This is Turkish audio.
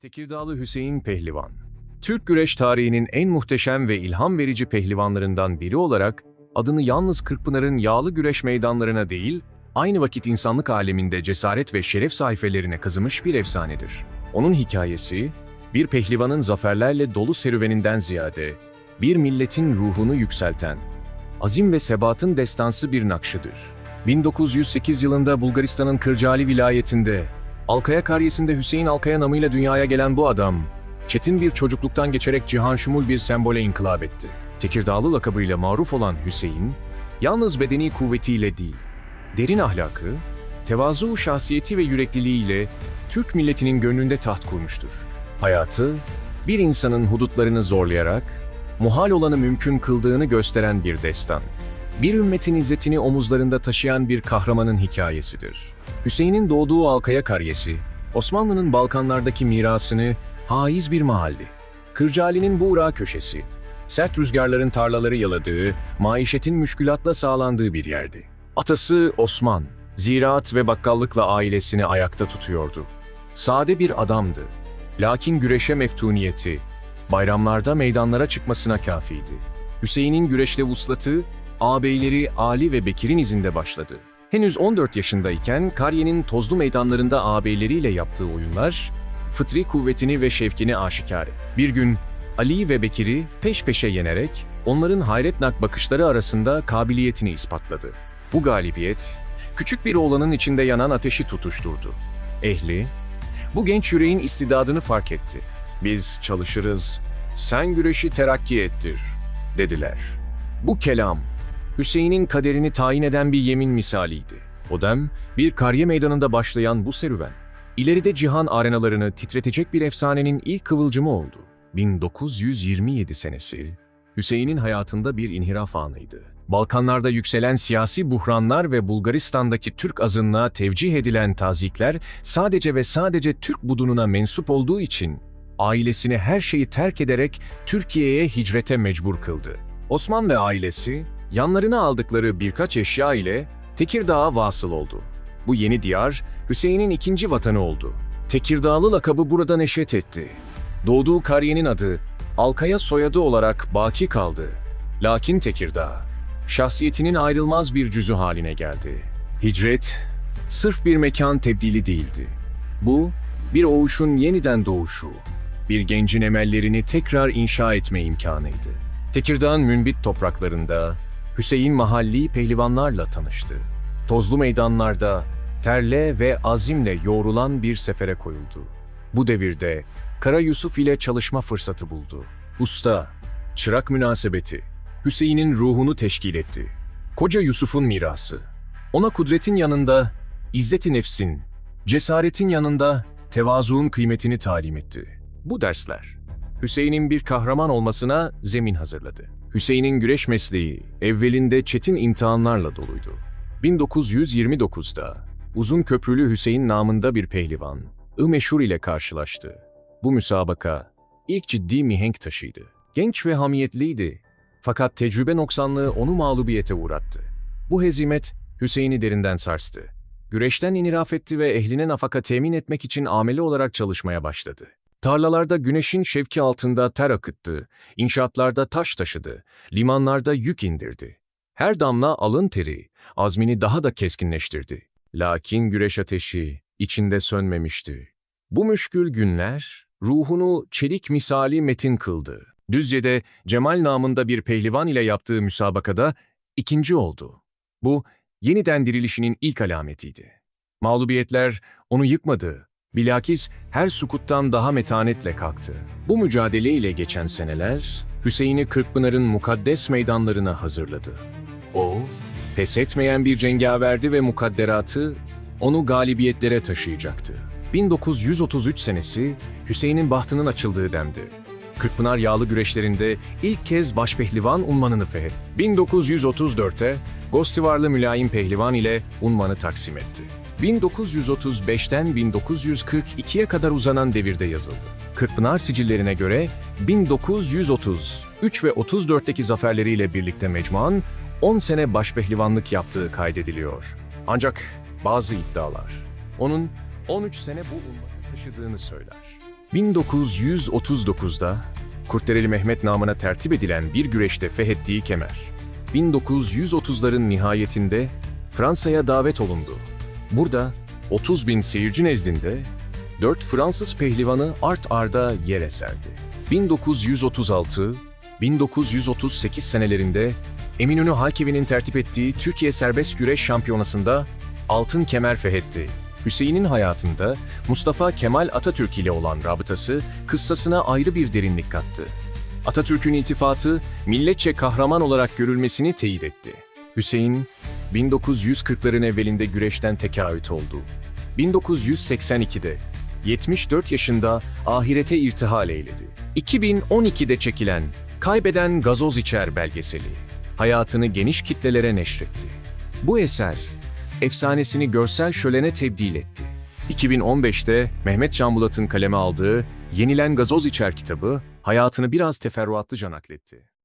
Tekirdağlı Hüseyin Pehlivan Türk güreş tarihinin en muhteşem ve ilham verici pehlivanlarından biri olarak adını yalnız Kırkpınar'ın yağlı güreş meydanlarına değil, aynı vakit insanlık aleminde cesaret ve şeref sayfelerine kazımış bir efsanedir. Onun hikayesi, bir pehlivanın zaferlerle dolu serüveninden ziyade, bir milletin ruhunu yükselten, azim ve sebatın destansı bir nakşıdır. 1908 yılında Bulgaristan'ın Kırcaali vilayetinde, Alkaya karyesinde Hüseyin Alkaya namıyla dünyaya gelen bu adam, çetin bir çocukluktan geçerek cihan şumul bir sembole inkılap etti. Tekirdağlı lakabıyla maruf olan Hüseyin, yalnız bedeni kuvvetiyle değil, derin ahlakı, tevazu şahsiyeti ve yürekliliğiyle Türk milletinin gönlünde taht kurmuştur. Hayatı, bir insanın hudutlarını zorlayarak, muhal olanı mümkün kıldığını gösteren bir destan. Bir ümmetin izzetini omuzlarında taşıyan bir kahramanın hikayesidir. Hüseyin'in doğduğu Alkaya karyesi, Osmanlı'nın Balkanlardaki mirasını haiz bir mahalli. Kırcaali'nin Buğra köşesi, sert rüzgarların tarlaları yaladığı, maişetin müşkülatla sağlandığı bir yerdi. Atası Osman, ziraat ve bakkallıkla ailesini ayakta tutuyordu. Sade bir adamdı. Lakin güreşe meftuniyeti, bayramlarda meydanlara çıkmasına kafiydi. Hüseyin'in güreşte vuslatı, ağabeyleri Ali ve Bekir'in izinde başladı. Henüz 14 yaşındayken Karye'nin tozlu meydanlarında ağabeyleriyle yaptığı oyunlar, fıtri kuvvetini ve şevkini aşikar. etti. Bir gün Ali ve Bekir'i peş peşe yenerek onların hayretnak bakışları arasında kabiliyetini ispatladı. Bu galibiyet, küçük bir oğlanın içinde yanan ateşi tutuşturdu. Ehli, bu genç yüreğin istidadını fark etti. Biz çalışırız, sen güreşi terakki ettir, dediler. Bu kelam, Hüseyin'in kaderini tayin eden bir yemin misaliydi. O dem, bir kariye meydanında başlayan bu serüven, ileride cihan arenalarını titretecek bir efsanenin ilk kıvılcımı oldu. 1927 senesi, Hüseyin'in hayatında bir inhiraf anıydı. Balkanlarda yükselen siyasi buhranlar ve Bulgaristan'daki Türk azınlığa tevcih edilen tazikler sadece ve sadece Türk budununa mensup olduğu için ailesini her şeyi terk ederek Türkiye'ye hicrete mecbur kıldı. Osman ve ailesi yanlarına aldıkları birkaç eşya ile Tekirdağ'a vasıl oldu. Bu yeni diyar Hüseyin'in ikinci vatanı oldu. Tekirdağlı lakabı burada neşet etti. Doğduğu kariyenin adı Alkaya soyadı olarak baki kaldı. Lakin Tekirdağ, şahsiyetinin ayrılmaz bir cüzü haline geldi. Hicret, sırf bir mekan tebdili değildi. Bu, bir oğuşun yeniden doğuşu, bir gencin emellerini tekrar inşa etme imkanıydı. Tekirdağ'ın münbit topraklarında Hüseyin mahalli pehlivanlarla tanıştı. Tozlu meydanlarda terle ve azimle yoğrulan bir sefere koyuldu. Bu devirde Kara Yusuf ile çalışma fırsatı buldu. Usta, çırak münasebeti, Hüseyin'in ruhunu teşkil etti. Koca Yusuf'un mirası. Ona kudretin yanında izzeti nefsin, cesaretin yanında tevazuun kıymetini talim etti. Bu dersler, Hüseyin'in bir kahraman olmasına zemin hazırladı. Hüseyin'in güreş mesleği evvelinde çetin imtihanlarla doluydu. 1929'da Uzun Köprülü Hüseyin namında bir pehlivan, I Meşhur ile karşılaştı. Bu müsabaka ilk ciddi mihenk taşıydı. Genç ve hamiyetliydi. Fakat tecrübe noksanlığı onu mağlubiyete uğrattı. Bu hezimet Hüseyin'i derinden sarstı. Güreşten iniraf etti ve ehline nafaka temin etmek için ameli olarak çalışmaya başladı. Tarlalarda güneşin şevki altında ter akıttı, inşaatlarda taş taşıdı, limanlarda yük indirdi. Her damla alın teri, azmini daha da keskinleştirdi. Lakin güreş ateşi içinde sönmemişti. Bu müşkül günler ruhunu çelik misali metin kıldı. Düzce'de Cemal namında bir pehlivan ile yaptığı müsabakada ikinci oldu. Bu yeniden dirilişinin ilk alametiydi. Mağlubiyetler onu yıkmadı. Bilakis her sukuttan daha metanetle kalktı. Bu mücadele ile geçen seneler Hüseyin'i Kırkpınar'ın mukaddes meydanlarına hazırladı. O, pes etmeyen bir cengaverdi ve mukadderatı onu galibiyetlere taşıyacaktı. 1933 senesi Hüseyin'in bahtının açıldığı demdi. Kırkpınar yağlı güreşlerinde ilk kez başpehlivan unvanını fethetti. 1934'te Gostivarlı Mülayim Pehlivan ile unvanı taksim etti. 1935'ten 1942'ye kadar uzanan devirde yazıldı. Kırkpınar sicillerine göre 1933 ve 34'teki zaferleriyle birlikte mecmuan 10 sene başpehlivanlık yaptığı kaydediliyor. Ancak bazı iddialar onun 13 sene bu unvanı taşıdığını söyler. 1939'da Kurtdereli Mehmet namına tertip edilen bir güreşte fethettiği kemer. 1930'ların nihayetinde Fransa'ya davet olundu. Burada 30 bin seyirci nezdinde 4 Fransız pehlivanı art arda yere serdi. 1936-1938 senelerinde Eminönü Halkevi'nin tertip ettiği Türkiye Serbest Güreş Şampiyonası'nda altın kemer fethetti. Hüseyin'in hayatında Mustafa Kemal Atatürk ile olan rabıtası kıssasına ayrı bir derinlik kattı. Atatürk'ün iltifatı milletçe kahraman olarak görülmesini teyit etti. Hüseyin, 1940'ların evvelinde güreşten tekaüt oldu. 1982'de 74 yaşında ahirete irtihal eyledi. 2012'de çekilen Kaybeden Gazoz İçer belgeseli hayatını geniş kitlelere neşretti. Bu eser efsanesini görsel şölene tebdil etti. 2015'te Mehmet Can Bulat'ın kaleme aldığı Yenilen Gazoz İçer kitabı hayatını biraz teferruatlıca nakletti.